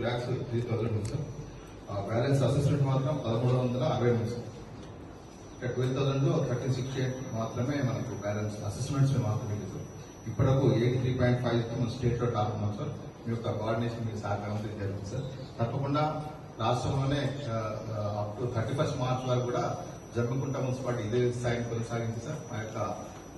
Lakhs three thousand ఉంది sir balance assessment మాత్రం పదమూడు వందల అరవై ఉంది సార్ ఇంకా twelve thousand thirty six eight మాత్రమే మనకు బ్యాలెన్స్ అసెస్మెంట్స్ మాత్రమే లేదు సార్ ఇప్పటివరకు ఎయిటీ త్రీ పాయింట్ ఫైవ్ మన స్టేట్లో టాప్ ఉన్నాం సార్ మీ యొక్క కోఆర్డినేషన్ మీ సహకారం అయితే జరుగుతుంది సార్ తప్పకుండా రాష్ట్రంలోనే up to thirty first March వరకు కూడా జమ్మికుంట మున్సిపాలిటీ ఇదే స్థాయిని కొనసాగించి సార్ మా యొక్క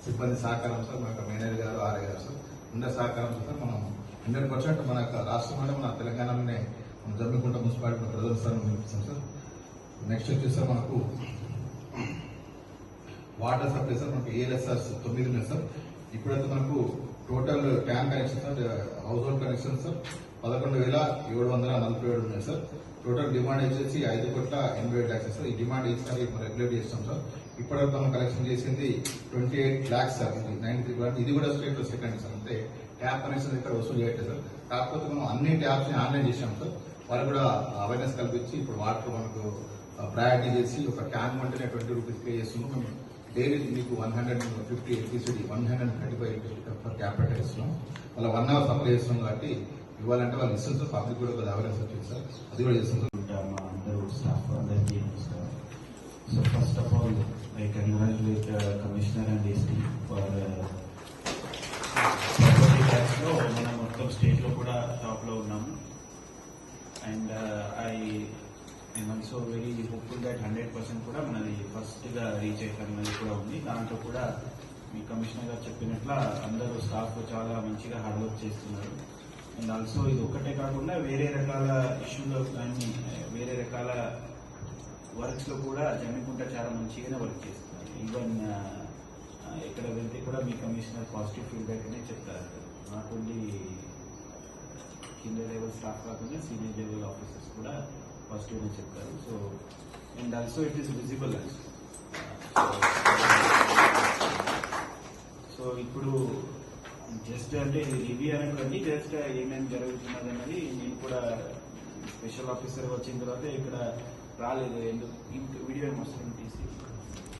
సిబ్బంది సహకారం సార్ మా యొక్క మేనేజర్ గారు ఆర్ఏ గారు సార్ ఉండే సహకారం సార్ మనం హండ్రెడ్ పర్సెంట్ మన రాష్ట్రంలోనే మన తెలంగాణలోనే మన జమ్మికుంట మున్సిపాలిటీ ప్రజల స్థానం నిలిపిస్తాం సార్ నెక్స్ట్ వచ్చేసి మనకు వాటర్ సప్లై సార్ మనకు ఏఎల్ఎస్ఆర్ తొమ్మిది ఉన్నాయి సార్. ఇప్పుడైతే మనకు total tank connection sir household connection sir పదకొండు వేల ఏడు వందల నలభై ఏడు ఉన్నాయి సార్ టోటల్ డిమాండ్ వచ్చేసి ఐదు కోట్ల ఎనభై ఏడు ల్యాక్స్ సార్ ఈ డిమాండ్ ఈసారి మనం రెగ్యులేట్ చేస్తాం సార్ ఇప్పటివరకు మనం కలెక్షన్ చేసింది twenty eight lakhs sir ninety three ఇది కూడా స్టేట్లో సెకండ్ సార్ అంటే ట్యాప్ కనెక్షన్ ఇక్కడ వసూలు చేయట్లేదు సార్ కాకపోతే మనం అన్ని ట్యాప్స్ని ఆన్లైన్ చేసాం సార్ వాళ్ళు కూడా అవేర్నెస్ కల్పించి ఇప్పుడు వాటర్ మనకు ప్రయారిటీ చేసి ఒక ట్యాంక్ వంటనే ట్వంటీ రూపీస్ పే చేస్తున్నాం. మేము డైలీ మీకు one hundred fifty electricity one hundred thirty five per capital ఇస్తున్నాం. అలా వన్ అవర్ సప్లై చేస్తున్నాం కాబట్టి ఇవ్వాలంటే వాళ్ళు ఇస్తుంది సార్ పబ్లిక్ కూడా కొద్దిగా అవేర్నెస్ వచ్చింది సార్. అది కూడా చేస్తాం సార్. మా అందరూ స్టాఫ్ అందరికీ నమస్కారం so first of all I congratulate commissioner and ST for property లో మనం మొత్తం స్టేట్లో కూడా టాప్లో ఉన్నాము. And I I'm also very hopeful that hundred percent కూడా మనది ఫస్ట్గా రీచ్ అయ్యేది కూడా ఉంది. దాంట్లో కూడా మీ కమిషనర్ గారు చెప్పినట్ల అందరూ స్టాఫ్ చాలా మంచిగా హార్డ్ వర్క్ చేస్తున్నారు. అండ్ ఆల్సో ఇది ఒక్కటే కాకుండా వేరే రకాల ఇష్యూలో కానీ వేరే రకాల వర్క్స్లో కూడా జమ్మికుంట చాలా మంచిగానే వర్క్ చేస్తున్నారు. ఈవెన్ ఎక్కడ వెళ్తే కూడా మీ కమిషనర్ పాజిటివ్ ఫీడ్బ్యాక్ అనే చెప్తారు. నాట్ ఓన్లీ కింద లెవెల్ స్టాఫ్ కాకుండా సీనియర్ లెవెల్ ఆఫీసర్స్ కూడా పాజిటివ్ అని చెప్తారు. So and also it is visible so ఇప్పుడు జస్ట్ అంటే రివ్యూ అనేటువంటి జస్ట్ ఏమేమి జరుగుతున్నది అనేది నేను కూడా స్పెషల్ ఆఫీసర్ వచ్చిన తర్వాత ఇక్కడ రాలేదు. ఎందుకు? వీడియో ఏమొస్తుంది తీసి